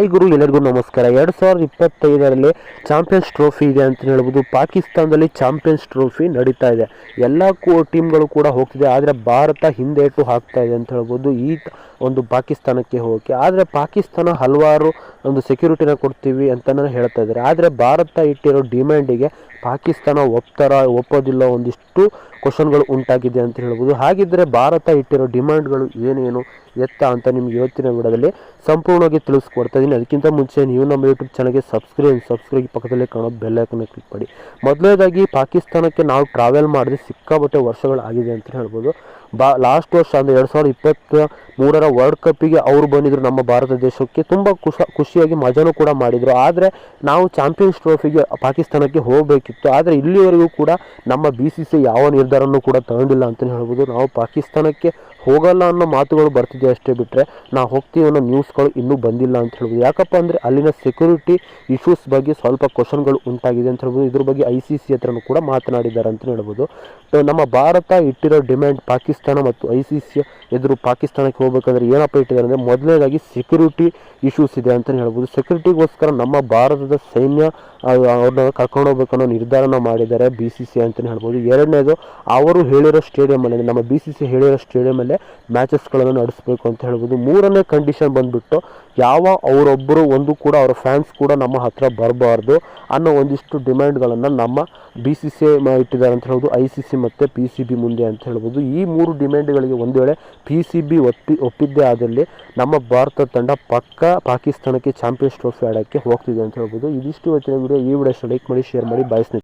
Hi ಗುರು, ಎಲ್ಲರಿಗೂ ನಮಸ್ಕಾರ. ಎರಡು ಸಾವಿರದ ಇಪ್ಪತ್ತೈದರಲ್ಲಿ ಚಾಂಪಿಯನ್ಸ್ ಟ್ರೋಫಿ ಇದೆ ಅಂತ ಹೇಳ್ಬೋದು. ಪಾಕಿಸ್ತಾನದಲ್ಲಿ ಚಾಂಪಿಯನ್ಸ್ ಟ್ರೋಫಿ ನಡೀತಾ ಇದೆ. ಎಲ್ಲ ಟೀಮ್ಗಳು ಕೂಡ ಹೋಗ್ತಿದೆ. ಆದರೆ ಭಾರತ ಹಿಂದೇಟು ಹಾಕ್ತಾ ಇದೆ ಅಂತ ಹೇಳ್ಬೋದು. ಈ ಒಂದು ಪಾಕಿಸ್ತಾನಕ್ಕೆ ಹೋಗಕ್ಕೆ. ಆದರೆ ಪಾಕಿಸ್ತಾನ ಹಲವಾರು ಒಂದು ಸೆಕ್ಯೂರಿಟಿನ ಕೊಡ್ತೀವಿ ಅಂತಲೇ ಹೇಳ್ತಾ ಇದ್ದಾರೆ. ಆದರೆ ಭಾರತ ಇಟ್ಟಿರೋ ಡಿಮ್ಯಾಂಡಿಗೆ ಪಾಕಿಸ್ತಾನ ಒಪ್ತಾರ, ಒಪ್ಪೋದಿಲ್ಲ ಒಂದಿಷ್ಟು ಕ್ವಶನ್ಗಳು ಉಂಟಾಗಿದೆ ಅಂತ ಹೇಳ್ಬೋದು. ಹಾಗಿದ್ದರೆ ಭಾರತ ಇಟ್ಟಿರೋ ಡಿಮ್ಯಾಂಡ್ಗಳು ಏನೇನು ಎತ್ತ ಅಂತ ನಿಮ್ಗೆ ಇವತ್ತಿನ ವಿಡದಲ್ಲಿ ಸಂಪೂರ್ಣವಾಗಿ ತಿಳಿಸ್ಕೊಡ್ತಾ ಇದ್ದೀನಿ ಅದಕ್ಕಿಂತ ಮುಂಚೆ ನೀವು ನಮ್ಮ ಯೂಟ್ಯೂಬ್ ಚಾನಲ್ಗೆ ಸಬ್ಸ್ಕ್ರೈಬ್ ಸಬ್ಸ್ಕ್ರೈಬ್ ಪಕ್ಕದಲ್ಲೇ ಕಾಣೋ ಬೆಲ್ಲೈಕನ್ನ ಕ್ಲಿಕ್ ಮಾಡಿ. ಮೊದಲನೇದಾಗಿ ಪಾಕಿಸ್ತಾನಕ್ಕೆ ನಾವು ಟ್ರಾವೆಲ್ ಮಾಡಿದ್ರೆ ಸಿಕ್ಕಾಪಟ್ಟೆ ವರ್ಷಗಳಾಗಿದೆ ಅಂತ ಹೇಳ್ಬೋದು. ಬಾ ಲಾಸ್ಟ್ ವರ್ಷ ಅಂದರೆ ಎರಡು ಸಾವಿರದ ಇಪ್ಪತ್ತ ಮೂರರ ವರ್ಲ್ಡ್ ಕಪ್ಪಿಗೆ ಅವರು ಬಂದಿದ್ರು ನಮ್ಮ ಭಾರತ ದೇಶಕ್ಕೆ. ತುಂಬ ಖುಷ, ಖುಷಿಯಾಗಿ ಮಜಾನೂ ಕೂಡ ಮಾಡಿದರು. ಆದರೆ ನಾವು ಚಾಂಪಿಯನ್ಸ್ ಟ್ರೋಫಿಗೆ ಪಾಕಿಸ್ತಾನಕ್ಕೆ ಹೋಗಬೇಕಿತ್ತು. ಆದರೆ ಇಲ್ಲಿವರೆಗೂ ಕೂಡ ನಮ್ಮ ಬಿ ಸಿ ಸಿ ಯಾವ ನಿರ್ಧಾರನೂ ಕೂಡ ತಗೊಂಡಿಲ್ಲ ಅಂತಲೇ ಹೇಳ್ಬೋದು. ನಾವು ಪಾಕಿಸ್ತಾನಕ್ಕೆ ಹೋಗಲ್ಲ ಅನ್ನೋ ಮಾತುಗಳು ಬರ್ತಿದೆ ಅಷ್ಟೇ ಬಿಟ್ಟರೆ ನಾವು ಹೋಗ್ತೀವಿ ಅನ್ನೋ ನ್ಯೂಸ್ಗಳು ಇನ್ನೂ ಬಂದಿಲ್ಲ ಅಂತ ಹೇಳ್ಬೋದು. ಯಾಕಪ್ಪ ಅಂದರೆ ಅಲ್ಲಿನ ಸೆಕ್ಯೂರಿಟಿ ಇಶ್ಯೂಸ್ ಬಗ್ಗೆ ಸ್ವಲ್ಪ ಕ್ವಶನ್ಗಳು ಉಂಟಾಗಿದೆ ಅಂತ ಹೇಳ್ಬೋದು. ಇದ್ರ ಬಗ್ಗೆ ಐ ಸಿ ಸಿ ಹತ್ರನೂ ಕೂಡ ಮಾತನಾಡಿದ್ದಾರೆ ಅಂತಲೇ ಹೇಳ್ಬೋದು. ನಮ್ಮ ಭಾರತ ಇಟ್ಟಿರೋ ಡಿಮ್ಯಾಂಡ್ ಪಾಕಿಸ್ತಾನ ಮತ್ತು ಐ ಸಿ ಸಿ ಎದುರು ಪಾಕಿಸ್ತಾನಕ್ಕೆ ಹೋಗ್ಬೇಕಂದ್ರೆ ಏನಪ್ಪ ಇಟ್ಟಿದ್ದಾರೆ ಅಂದರೆ ಮೊದಲನೇದಾಗಿ ಸೆಕ್ಯೂರಿಟಿ ಇಶ್ಯೂಸ್ ಇದೆ ಅಂತಲೇ ಹೇಳ್ಬೋದು. ಸೆಕ್ಯೂರಿಟಿಗೋಸ್ಕರ ನಮ್ಮ ಭಾರತದ ಸೈನ್ಯ ಅವ್ರನ್ನ ಕರ್ಕೊಂಡು ಹೋಗ್ಬೇಕನ್ನೋ ನಿರ್ಧಾರನ ಮಾಡಿದ್ದಾರೆ ಬಿ ಸಿ ಸಿ ಅಂತಲೇ ಹೇಳ್ಬೋದು. ಎರಡನೇದು, ಅವರು ಹೇಳಿರೋ ಸ್ಟೇಡಿಯಮಲ್ಲಿ ನಮ್ಮ ಬಿ ಸಿ ಸಿ ಹೇಳಿರೋ ಸ್ಟೇಡಿಯಮಲ್ಲೇ ಮ್ಯಾಚಸ್ಗಳನ್ನು ನಡೆಸಬೇಕು ಅಂತ ಹೇಳ್ಬೋದು. ಮೂರನೇ ಕಂಡೀಷನ್ ಬಂದುಬಿಟ್ಟು ಯಾವ ಅವರೊಬ್ಬರು ಒಂದು ಕೂಡ ಅವರ ಫ್ಯಾನ್ಸ್ ಕೂಡ ನಮ್ಮ ಹತ್ರ ಬರಬಾರ್ದು ಅನ್ನೋ ಒಂದಿಷ್ಟು ಡಿಮ್ಯಾಂಡ್ಗಳನ್ನು ನಮ್ಮ ಬಿ ಸಿ ಸಿ ಇಟ್ಟಿದ್ದಾರೆ ಅಂತ ಹೇಳ್ಬೋದು. ಐ ಸಿ ಸಿ ಮತ್ತು ಪಿ ಸಿ ಬಿ ಮುಂದೆ ಅಂತ ಹೇಳ್ಬೋದು. ಈ ಮೂರು ಡಿಮ್ಯಾಂಡ್ಗಳಿಗೆ ಒಂದು ವೇಳೆ ಪಿ ಸಿ ಬಿ ಒಪ್ಪಿ ಒಪ್ಪಿದ್ದೇ ಆದಲ್ಲಿ ನಮ್ಮ ಭಾರತ ತಂಡ ಪಕ್ಕ ಪಾಕಿಸ್ತಾನಕ್ಕೆ ಚಾಂಪಿಯನ್ಸ್ ಟ್ರೋಫಿ ಆಡೋಕ್ಕೆ ಹೋಗ್ತಿದೆ ಅಂತ ಹೇಳ್ಬೋದು. ಇದಿಷ್ಟು ಇವತ್ತಿನ ವಿಡಿಯೋ ಈ ವಿಡಿಯೋ ಲೈಕ್ ಮಾಡಿ, ಶೇರ್ ಮಾಡಿ ಬಾಯ್